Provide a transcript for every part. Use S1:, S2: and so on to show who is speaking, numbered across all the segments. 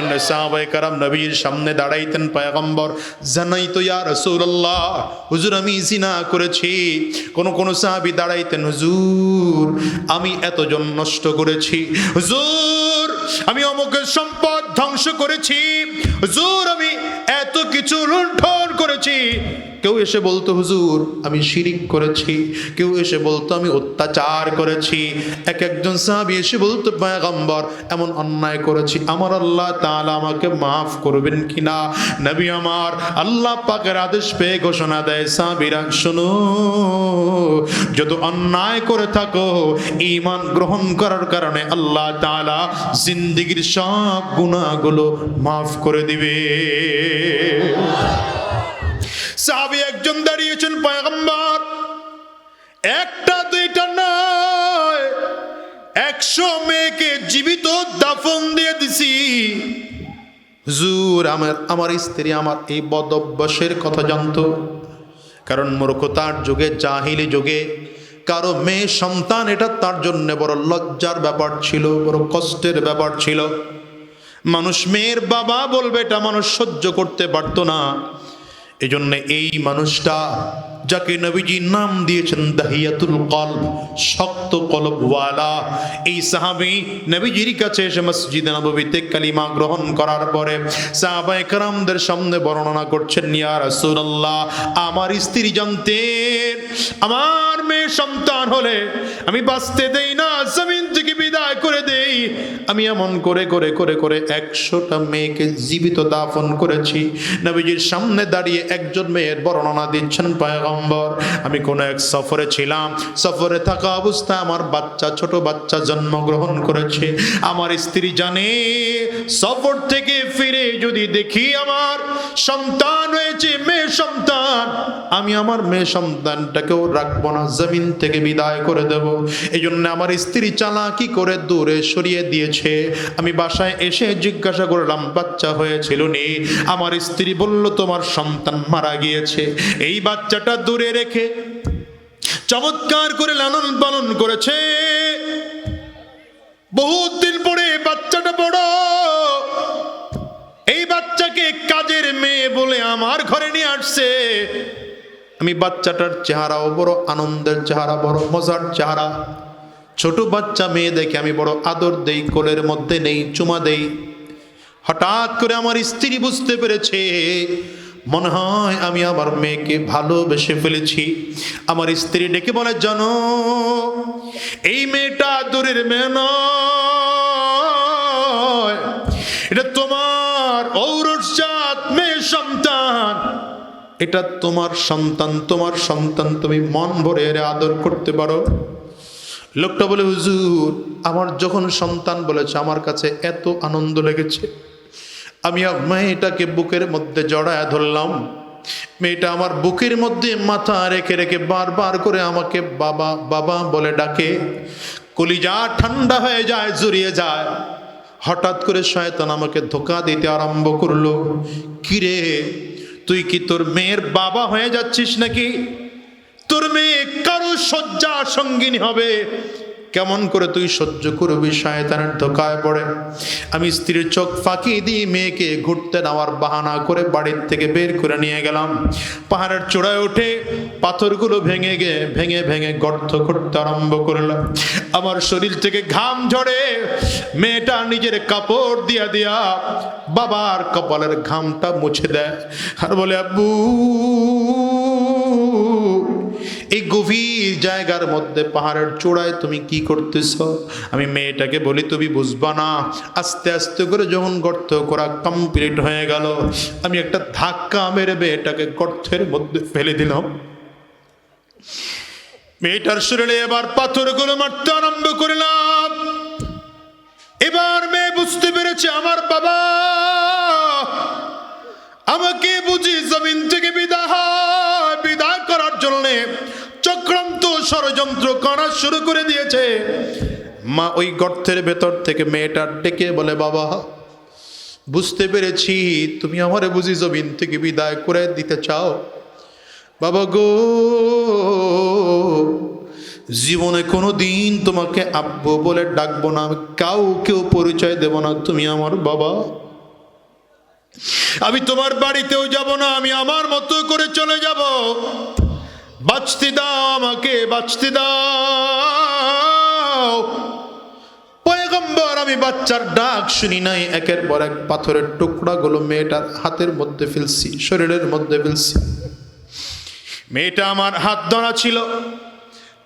S1: জন্য সাহাবাই কারাম নবীর সামনে দাঁড়াইতেন পায়গম্বর জানাই তো ইয়া রাসূলুল্লাহ হুজুর আমি জিনা করেছি কোন কোন সাহাবি দাঁড়াইতেন হুজুর আমি এতজন নষ্ট করেছি হুজুর আমি অমুকের সম্পদ ধ্বংস করেছি। হুজুর, আমি এত কিছু লুণ্ঠন করেছি। কেউ এসে বলতো, হুজুর, আমি শিরিক করেছি। কেউ এসে বলতো, আমি অত্যাচার করেছি। এক একজন সাহাবি এসে বলতো, পয়গম্বর, এমন অন্যায় করেছি। আমার আল্লাহ তাআলা আমাকে মাফ করবেন কিনা? নবী আমার আল্লাহ পাকের আদেশ পেয়ে ঘোষণা দেয়, সাহাবিরা, শোনো যত অন্যায় করে থাকো, ঈমান গ্রহণ করার কারণে আল্লাহ তাআলা জিন্দিগির সব গুনাহগুলো মাফ করে দিবে। সাহাবি একজন দাঁড়িয়েছেন পয়গম্বর। একটা, দুইটা নয়। একশো মেয়েকে জীবিত দাফন দিয়ে দিছি। হুজুর, আমার আমার স্ত্রী আমার এই বদ অভ্যাসের কথা জানতো। কারণ মূর্খতার যুগে, জাহিলি যুগে কারও মেয়ে সন্তান, এটা তার জন্য বড় লজ্জার ব্যাপার ছিল, বড় কষ্টের ব্যাপার ছিল। মানুষ মেয়ের বাবা বলবে, এটা মানুষ সহ্য করতে পারতো না। এজন্য এই মানুষটা, যাকে নবীজি নাম দিয়েছেন, দাহিয়াতুল কলব শক্ত কলবওয়ালা। এই সাহাবী নবীজির কাছে এসে মসজিদ নববীতে কালিমা গ্রহণ করার পরে সাহাবায়ে কেরামদের সামনে বর্ণনা করছেন, ইয়া রাসূলুল্লাহ, আমার স্ত্রী জানতেন আমার মেয়ে সন্তান হলে আমি বাঁচতে দেই না, জমিন থেকে বিদায় করে দেই আমি এমন করে করে করে করে একশোটা মেয়েকে জীবিত দাফন করেছি। নবীজির সামনে দাঁড়িয়ে একজন মেয়ের বর্ণনা দিচ্ছেন, পয়গম্বর, আমি কোনো এক সফরে ছিলাম। সফরে থাকা অবস্থায় আমার বাচ্চা, ছোট বাচ্চা জন্মগ্রহণ করেছে। আমার স্ত্রী জানে, সফর থেকে ফিরে যদি দেখি আমার সন্তান হয়েছে, মেয়ে সন্তান, আমি আমার মেয়ে সন্তানটাকেও রাখব না, জমিন থেকে বিদায় করে দেব। এই জন্য আমার স্ত্রী চালাকি করে দূরে সরিয়ে দিয়েছে। আমি বাসায় এসে জিজ্ঞাসা করলাম, বাচ্চা হয়েছিল নি? আমার স্ত্রী বলল, তোমার সন্তান মারা গিয়েছে। এই বাচ্চাটা দূরে রেখে চমৎকার করে লালন পালন করেছে। বহুত দিন পরে বাচ্চাটা বড়। এই বাচ্চাকে কাজের মেয়ে বলে আমার ঘরে নিয়ে আসছে। আমি বাচ্চাটার চেহারাও বড়, আনন্দের চেহারা বড়, মজার চেহারা। ছোট বাচ্চা মেয়ে দেখে আমি বড় আদর দেই, কোলের মধ্যে নেই, চুমা দেই। হঠাৎ করে আমার স্ত্রী বুঝতে পেরেছে, মনে হয় আমি আমার মেয়েকে ভালোবেসে ফেলেছি। আমার স্ত্রী ডেকে বলে, জানো, এই মেয়েটা দূরের মেয়ে নয়। এটা তোমার ঔরজাত মেয়ে সন্তান। এটা তোমার সন্তান তোমার সন্তান, তুমি মন ভরে আদর করতে পারো। লোকটা বলে, হুজুর, আমার যখন সন্তান বলেছে, আমার কাছে এত আনন্দ লেগেছে। আমি মেয়েটাকে বুকের মধ্যে জড়ায় ধরলাম। মেয়েটা আমার বুকের মধ্যে মাথা রেখে রেখে বারবার করে আমাকে বাবা বাবা বলে ডাকে। কলিজা ঠান্ডা হয়ে যায়, জড়িয়ে যায়। হঠাৎ করে শয়তান আমাকে ধোকা দিতে আরম্ভ করল। কিরে, তুই কি তোর মেয়ের বাবা হয়ে যাচ্ছিস নাকি? তোর মেয়ে কারও শয্যা সঙ্গিনী হবে। কেমন করে তুই সহ্য করবি শয়তানের ধোকায় পড়ে? আমি স্ত্রীর চোখ ফাঁকি দিয়ে মেয়েকে ঘুরতে নেওয়ার বাহানা করে বাড়ির থেকে বের করে নিয়ে গেলাম। পাহাড়ের চূড়ায় উঠে পাথরগুলো ভেঙে গে ভেঙে ভেঙে গর্ত করতে আরম্ভ করলাম। আমার শরীর থেকে ঘাম ঝরে। মেয়েটা নিজের কাপড় দিয়া দিয়া বাবার কপালের ঘামটা মুছে দেয়। আর বলে, আব্বু এই গভীর জায়গার মধ্যে পাহাড়ের চূড়ায় তুমি কি করতেছ? আমি মেয়েটাকে বলি, তুমি বুঝবা না। আস্তে আস্তে করে যখন গর্ত করা কমপ্লিট হয়ে গেল, আমি একটা ধাক্কা মেরে মেয়েটাকে গর্তের মধ্যে ফেলে দিলাম। মেয়েটার শরীরে এবার পাথরগুলো মারতে আরম্ভ করলাম। এবার মেয়ে বুঝতে পেরেছে, আমার বাবা আমাকে বুঝি জমিন থেকে ষড়যন্ত্র করা শুরু করে দিয়েছে। মা ওই গর্তের ভেতর থেকে মেয়েটা ডেকে বলে, বাবা, বুঝতে পেরেছি, তুমি আমারে বুঝি জমিন থেকে বিদায় করে দিতে চাও। বাবা গো, জীবনে কোনো দিন তোমাকে আব্বু বলে ডাকবো না, আমি কাউকেও পরিচয় দেব না, তুমি আমার বাবা। আমি তোমার বাড়িতেও যাব না, আমি আমার মতো করে চলে যাব। বাঁচতে দাও, আমাকে বাঁচতে দাও। পয়গম্বর, আমি বাচ্চার ডাক শুনি নাই। একের পর এক পাথরের টুকরাগুলো মেয়েটার হাতের মধ্যে ফেলছি, শরীরের মধ্যে ফেলছি। মেয়েটা আমার হাত ধরা ছিল।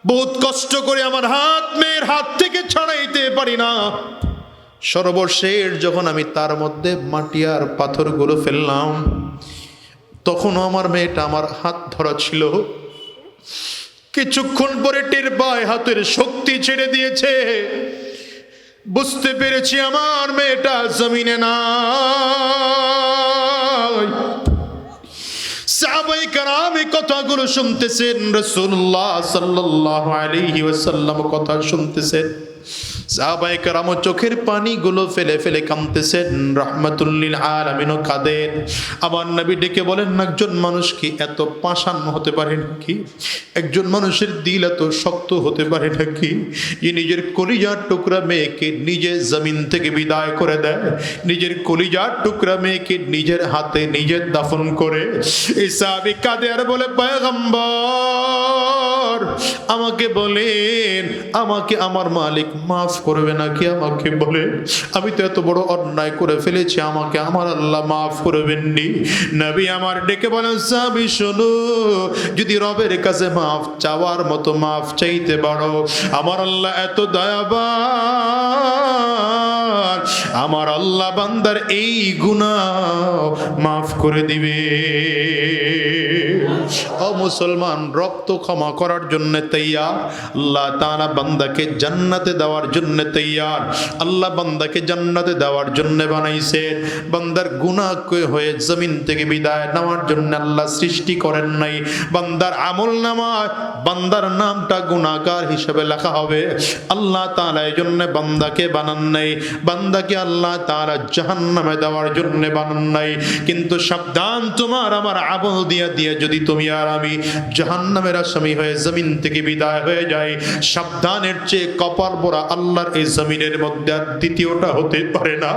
S1: বহুত কষ্ট করে আমার হাত মেয়ের হাত থেকে ছাড়াইতে পারি না। সর্বশেষ যখন আমি তার মধ্যে মাটি আর পাথরগুলো ফেললাম, তখনও আমার মেয়েটা আমার হাত ধরা ছিল। কিছুক্ষণ পরে টের পায়, হাতের শক্তি ছেড়ে দিয়েছে। বুঝতে পেরেছি আমার মেয়েটা জমিনে না সাহাবাই কারাম এই কথাগুলো শুনতেছেন রসুল্লাহ সাল্লাহ আলাইহি ওয়াসাল্লাম কথা শুনতেছেন। সাহাবাই কারাম চোখের পানিগুলো ফেলে ফেলে কাঁদতেছেন, রহমাতুল্লিল আলামিন কাদের আমার নবী ডেকে বলেন, একজন মানুষ কি এত পাষাণ হতে পারে নাকি? একজন মানুষের দিল এত শক্ত হতে পারে নাকি? যে নিজের কলিজার টুকরা মেয়েকে নিজে জমিন থেকে বিদায় করে দেয়, নিজের কলিজার টুকরা মেয়েকে নিজের হাতে নিজের দাফন করে। এই সাহাবি কাঁদে আর বলে, পয়গম্বর, আমাকে বলেন, আমাকে আমার মালিক মাফ করবে নাকি আমাকে বলে? আমি তো এত বড় অন্যায় করে ফেলেছি, আমাকে আমার আল্লাহ মাফ করবেননি নবী আমার ডেকে বলেন সাবি শোনো, যদি রবের কাছে মাফ চাওয়ার মতো মাফ চাইতে পারো, আমার আল্লাহ এত দয়াবান। আমার আল্লাহ বান্দার এই গুনাহ মাফ করে দিবে। ও মুসলমান, রক্ত ক্ষমা করার জন্য তৈয়ার। আল্লাহ তাআলা বান্দাকে জান্নাতে দেওয়ার জন্য তৈয়ার। আল্লাহ বান্দাকে জান্নাতে দেওয়ার জন্য বানাইছেন বান্দার গুনাহ হয়ে জমিন থেকে বিদায় নেওয়ার জন্য আল্লাহ সৃষ্টি করেন নাই। বান্দার আমল নামায়, বান্দার নামটা গুনাহগার হিসেবে লেখা হবে। আল্লাহ তাআলা এই জন্য বান্দাকে বানান নাই। বান্দাকে আল্লাহ তাআলা জাহান্নামে দেওয়ার জন্য বানান নাই। কিন্তু সাবধান তোমার আমার আমল দিয়া দিয়ে যদি তুমি আর আমি জাহান্নামের আসামি হয়ে জমিন থেকে বিদায় হয়ে যাই। সাবধানের চেয়ে কপাল পরা আল্লাহর এই জমিনের মধ্যে আর দ্বিতীয়টা হতে পারে না।